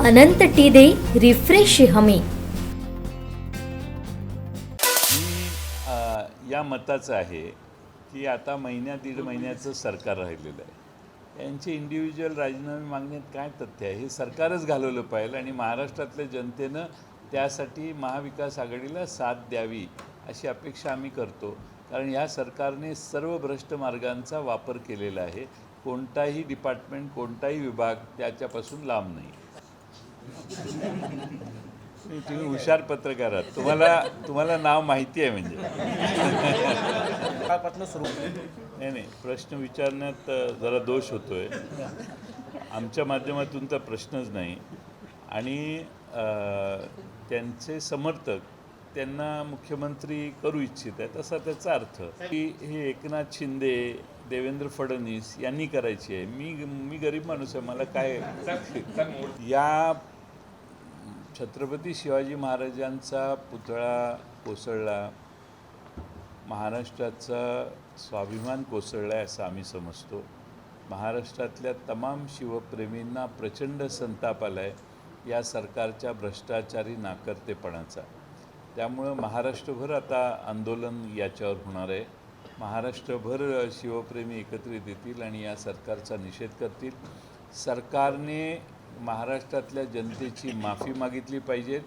अनंत T दे refresh हमी. या मताचं आहे की आता महिन्या दीड महिन्याचं सरकार राहिलेलं आहे. यांचे इंडिव्हिज्युअल राजीनामे मागण्यात काय तथ्य आहे? हे सरकारच घालवलं पाहिजे आणि महाराष्ट्रातल्या जनतेनं त्यासाठी महाविकास आघाडीला साथ द्यावी अशी अपेक्षा आम्ही करतो. कारण ह्या सरकारने सर्व भ्रष्ट मार्गांचा वापर केलेला आहे. कोणताही डिपार्टमेंट कोणताही विभाग त्याच्यापासून लांब नाही, तुम्ही हुशार पत्रकार आहात. तुम्हाला तुम्हाला नाव माहिती आहे म्हणजे. नाही नाही प्रश्न विचारण्यात जरा दोष होतोय. आमच्या माध्यमातून तर प्रश्नच नाही. आणि त्यांचे समर्थक त्यांना मुख्यमंत्री करू इच्छित आहेत असा त्याचा अर्थ. की हे एकनाथ शिंदे देवेंद्र फडणवीस यांनी करायची आहे. मी मी गरीब माणूस आहे मला काय? या छत्रपती शिवाजी महाराजांचा पुतळा कोसळला महाराष्ट्राचा स्वाभिमान कोसळला आहे असं आम्ही समजतो. महाराष्ट्रातल्या तमाम शिवप्रेमींना प्रचंड संताप आला आहे या सरकारच्या भ्रष्टाचारी नाकर्तेपणाचा. त्यामुळं महाराष्ट्रभर आता आंदोलन याच्यावर होणार आहे. महाराष्ट्रभर शिवप्रेमी एकत्रित येतील आणि या सरकारचा निषेध करतील. सरकारने महाराष्ट्रातल्या जनतेची माफी मागितली पाहिजे.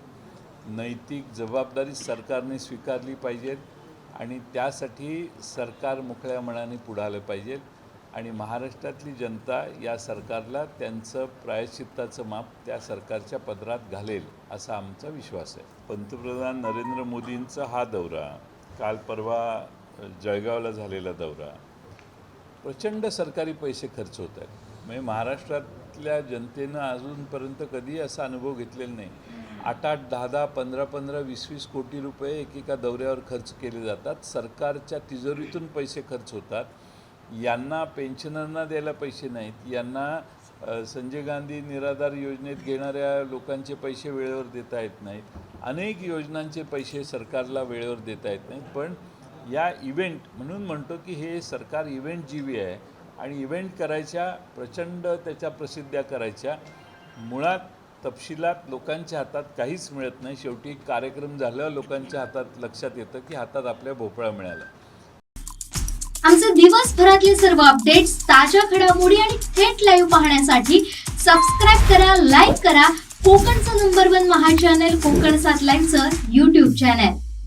नैतिक जबाबदारी सरकारने स्वीकारली पाहिजेत आणि त्यासाठी सरकार मोकळ्या मनाने पुढं आलं पाहिजे. आणि महाराष्ट्रातली जनता या सरकारला त्यांचं प्रायश्चित्ताचं माप त्या सरकारच्या पदरात घालेल असा आमचा विश्वास आहे. पंतप्रधान नरेंद्र मोदींचा हा दौरा काल परवा जळगावला झालेला दौरा प्रचंड सरकारी पैसे खर्च होत आहेत. म्हणजे महाराष्ट्रातल्या जनतेनं अजूनपर्यंत कधी असा अनुभव घेतलेला नाही. आठ आठ दहा दहा पंधरा पंधरा वीस वीस कोटी रुपये एकेका दौऱ्यावर खर्च केले जातात. सरकारच्या तिजोरीतून पैसे खर्च होतात. यांना पेन्शनरना द्यायला पैसे नाहीत. यांना संजय गांधी निराधार योजनेत घेणाऱ्या लोकांचे पैसे वेळेवर देता येत नाहीत. अनेक योजनांचे पैसे सरकारला वेळेवर देता येत नाहीत. पण या इव्हेंट म्हणून म्हणतो की हे सरकार इव्हेंट जीवी आहे. आणि इव्हेंट करायच्या प्रचंड त्याच्या प्रसिद्ध्या करायच्या. मुळात तपशिलात लोकांच्या हातात काहीच मिळत नाही. शेवटी कार्यक्रम झाल्यावर लोकांच्या हातात लक्षात येतं की हातात आपल्या भोपळा मिळाला. आमचे दिवसभरातले सर्व अपडेट्स ताज्या घडामोडी आणि थेट लाईव्ह पाहण्यासाठी सबस्क्राईब करा लाईक करा. कोकणचं नंबर वन महा चॅनल कोकण सात लाईव्हचं युट्यूब चॅनल